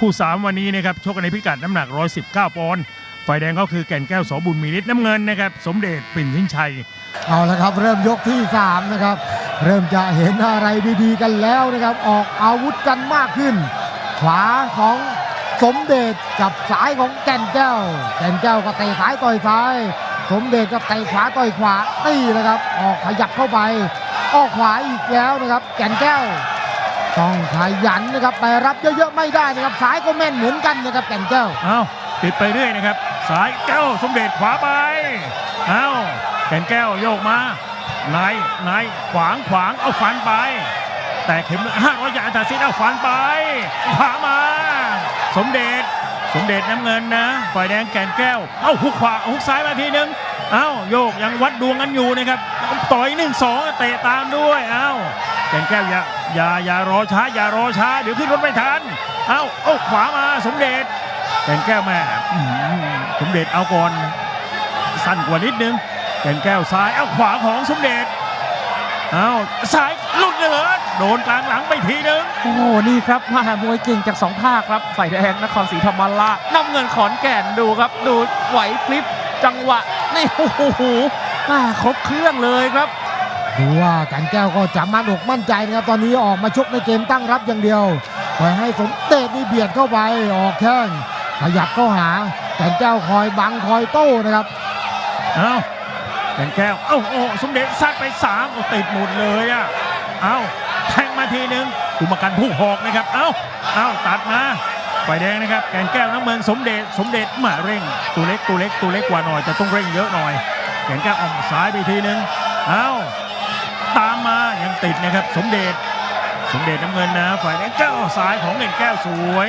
คู่3วันนี้นะครับชกกันในพิกัดน้ำหนัก 119 ปอนด์ฝ่ายแดงก็คือแก่นแก้วสบุญมีนิดน้ำเงินนะครับสมเด็จปิ่นสินชัย เอาละครับ เริ่มยกที่ 3 นะครับ เริ่มจะเห็นอะไรดีๆกันแล้วนะครับ ออกอาวุธกันมากขึ้น ขวาของสมเด็จกับซ้ายของแก่นแก้ว แก่นแก้วก็เตะซ้ายต่อยซ้าย สมเด็จก็เตะขวาต่อยขวานี่นะครับ ออกขยับเข้าไป ออกขวาอีกแล้วนะครับ แก่นแก้ว ต้องขยันนะครับไปรับเยอะๆไม่ได้นะครับซ้ายก็แม่นเหมือนกันนะครับแก่นแก้วเอาติดไปเรื่อยนะครับสายแก้วสมเด็จขวาไปเอาแก่นแก้วโยกมาในในขวางขวางเอาฟันไป แต่เข็มห้าร้อยยาตัดสินเอาฟันไปขวามา สมเด็จสมเด็จน้ำเงินนะฝ่ายแดงแก่นแก้ว เอาหุกขวาหุกซ้ายมาทีนึงเอาโยกยังวัดดวงกันอยู่นะครับต่อยหนึ่งสองเตะตามด้วยเอา แก่นแก้วอย่าอย่าอย่ารอช้าอย่ารอช้าเดี๋ยวขึ้นรถไม่ทัน เอาเอาขวามาสมเด็จแก่นแก้วแม่สมเด็จเอาก่อนสั้นกว่านิดนึงแก่นแก้วซ้ายเอาขวาของสมเด็จเอาซ้ายลุดเหนือโดนกลางหลังไปทีนึงโอ้โหนี่ครับมามวยเก่งจากสองภาคครับฝ่ายแดงนครศรีธรรมราชน้ำเงินขอนแก่นดูครับ ดูไหวพลิบจังหวะนี่โอ้โหมาครบเครื่องเลยครับ ดูว่ากันแก้วก็จะมั่นอกมั่นใจนะครับตอนนี้ออกมาชกในเกมตั้งรับอย่างเดียวปล่อยให้สมเด็จนี่เบียดเข้าไปออกแข้งขยับเข้าหากันแก้วคอยบังคอยโต้นะครับเอาแก่นแก้ว เอ้าโอ้สมเด็จซัดไปสามติดหมดเลยอะ เอาแทงมาทีนึงกุมกันผู้หอกนะครับ เอาเอาตัดมาฝ่ายแดงนะครับ แก่นแก้วน้ำเมืองสมเด็จ สมเด็จมาเร่ง ตัวเล็กตัวเล็กตัวเล็กกว่าหน่อยแต่ต้องเร่งเยอะหน่อย แก่นแก้วออกซ้ายไปทีนึง เอา ตามมายังติดนะครับ สมเด็จ สมเด็จน้ำเงินนะ ฝ่ายแดงแก้วซ้ายของเงินแก้วสวย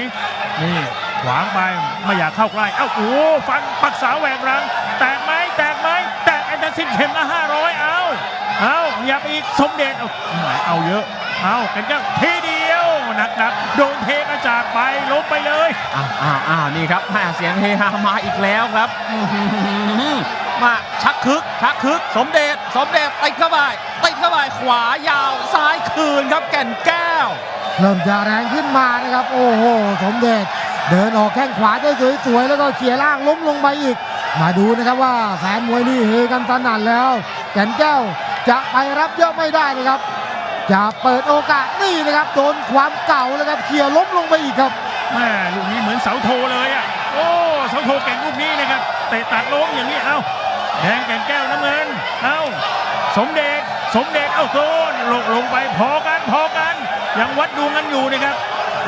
นี่ขวางไปไม่อยากเข้าใกล้ เอ้าโอ้ฟันปักษาแหวกรัง แตกไหมแตกไหมแตกแอนเดอร์สินเข็มละห้าร้อยเอาเอาอย่าไปอีกสมเด็จเอาหมายเอาเยอะ เอากันก็ทีเดียวหนักหนักๆโดนเทกระจากไปล้มไปเลยอ้าวอ้าวอ้าวนี่ครับแม่เสียงเฮฮามาอีกแล้วครับมาชักคึกชักคึก สมเด็จ สมเด็จติดเข้าไปาไปขวายาวซ้ายคืนครับแก่นแก้ว เริ่มจะแรงขึ้นมานะครับ โอ้โห สมเด็จ เดินออกแข้งขวาได้สวยๆแล้วก็เขี่ยล่างล้มลงไปอีก มาดูนะครับว่าแฟนมวยนี่เฮกันสนั่นแล้ว แก่นแก้วจะไปรับเยอะไม่ได้นะครับจะเปิดโอกาสนี่นะครับโดนความเก่าแล้วครับเขี่ยล้มลงไปอีกครับแม่ลูกนี้เหมือนเสาโทเลยอะโอ้เสาโทเก่งลูกนี้นะครับเตะตัดล้มอย่างนี้เอ้า แดงแก่นแก้วน้ำเงิน เอ้าสมเด็จสมเด็จเอ้าโดนลงลงไปพอกันพอกัน ยังวัดดวงกันอยู่นะครับ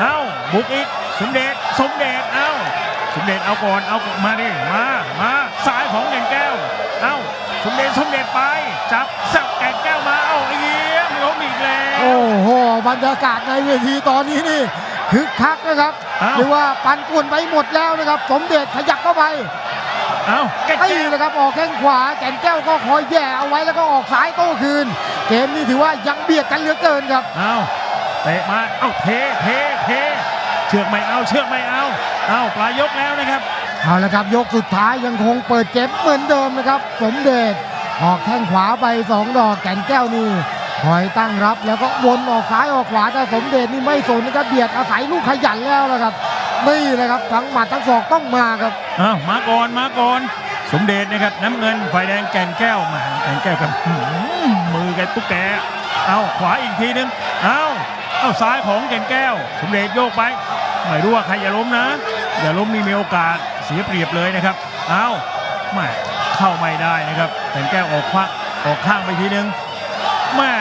เอ้าบุกอีกสมเด็จสมเด็จเอ้าสมเด็จเอาก่อนเอามาดิมามาซ้ายของแก่นแก้ว เอ้าสมเด็จสมเด็จไปจับสับแก่นแก้วมาเอ้าเอี้ยมล้มอีกแล้วโอ้โหบรรยากาศในเวทีตอนนี้นี่คึกคักนะครับเอ้าหรือว่าปันป่วนไปหมดแล้วนะครับ สมเด็จขยับเข้าไป เอ้าแก่นตีแก้วนะครับออกแข้งขวาแก่นแก้วก็คอยแย่เอาไว้แล้วก็ออกซ้ายโต้คืน เกมนี้ถือว่ายังเบียดกันเหลือเกินครับเอาเตะมาเอาเทเทเทเชือกไม่เอาเชือกไม่เอาเอาปลายยกแล้วนะครับเอาละครับยกสุดท้ายยังคงเปิดเกมเหมือนเดิมนะครับ สมเด็จออกแข้งขวาไปสองดอกแก่นแก้วนี่คอยตั้งรับแล้วก็วนออกซ้ายออกขวาแต่สมเด็จนี่ไม่สนนะครับเบียดอาศัยลูกขยันแล้วนะครับ นี่เลยครับทั้งหมัดทั้งศอกต้องมาครับเอามาก่อนมาก่อน สมเด็จนะครับ น้ำเงินไฟแดงแก่นแก้วมาแก่นแก้วกับมือแกตุ๊กแกเอาขวาอีกทีนึงเอาเอาซ้ายของแก่นแก้ว สมเด็จโยกไปไม่รู้ว่าใครอย่าล้มนะ อย่าล้มนี่มีโอกาสเสียเปรียบเลยนะครับเอาแม่เข้าไม่ได้นะครับแก่นแก้วออกขวาออกข้างไปทีนึงแม่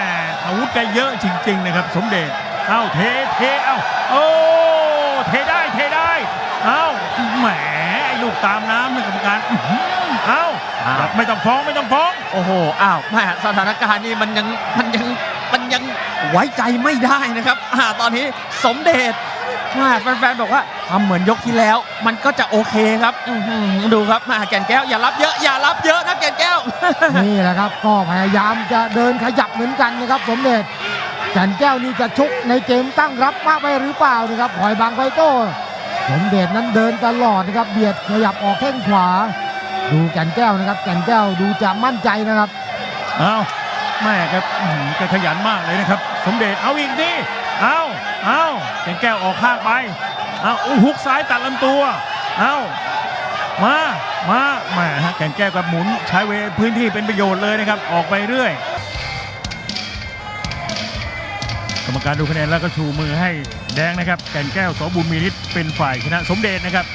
อาวุธแกเยอะจริง ๆ นะครับ สมเด็จเอ้าเทเทเอาโอ้เทได้ เทได้เอ้าแหมไอ้ลูกตามน้ำนี่กรรมการอื้อหือเอ้าอ้าวไม่ต้องฟ้องไม่ต้องฟ้องโอ้โหอ้าวแม่สถานการณ์นี่มันยังมันยังมันยังไว้ใจไม่ได้นะครับอ่าตอนนี้สมเด็จแม่แฟนๆบอกว่าทำเหมือนยกที่แล้ว มันก็จะโอเคครับอื้อหือดูครับแม่แก่นแก้วอย่ารับเยอะอย่ารับเยอะนะแก่นแก้ว นี่แหละครับ ก็พยายามจะเดินขยับเหมือนกันนะครับ สมเด็จแก่นแก้วนี่จะชกในเกมตั้งรับมากไปหรือเปล่านะครับหอยบางไฟโต้ สมเด็จนั้นเดินตลอดนะครับ เบียดขยับออกแข้งขวา ดูแก่นแก้วนะครับ แก่นแก้วดูจะมั่นใจนะครับเอ้าแม่ครับแกขยันมากเลยนะครับ สมเด็จเอาอีกดิเอาเอาแก่นแก้วออกข้างไปเอาอุ้ยฮุกซ้ายตัดลำตัวเอามามาแมาฮะแก่นแก้วกับหมุนใช้เวพื้นที่เป็นประโยชน์เลยนะครับ ออกไปเรื่อย รรมการดูคะแนนแล้วก็ชูมือให้แดงนะครับ แก่นแก้วสบุญมีฤทธิ์เป็นฝ่ายชนะสมเด็จนะครับ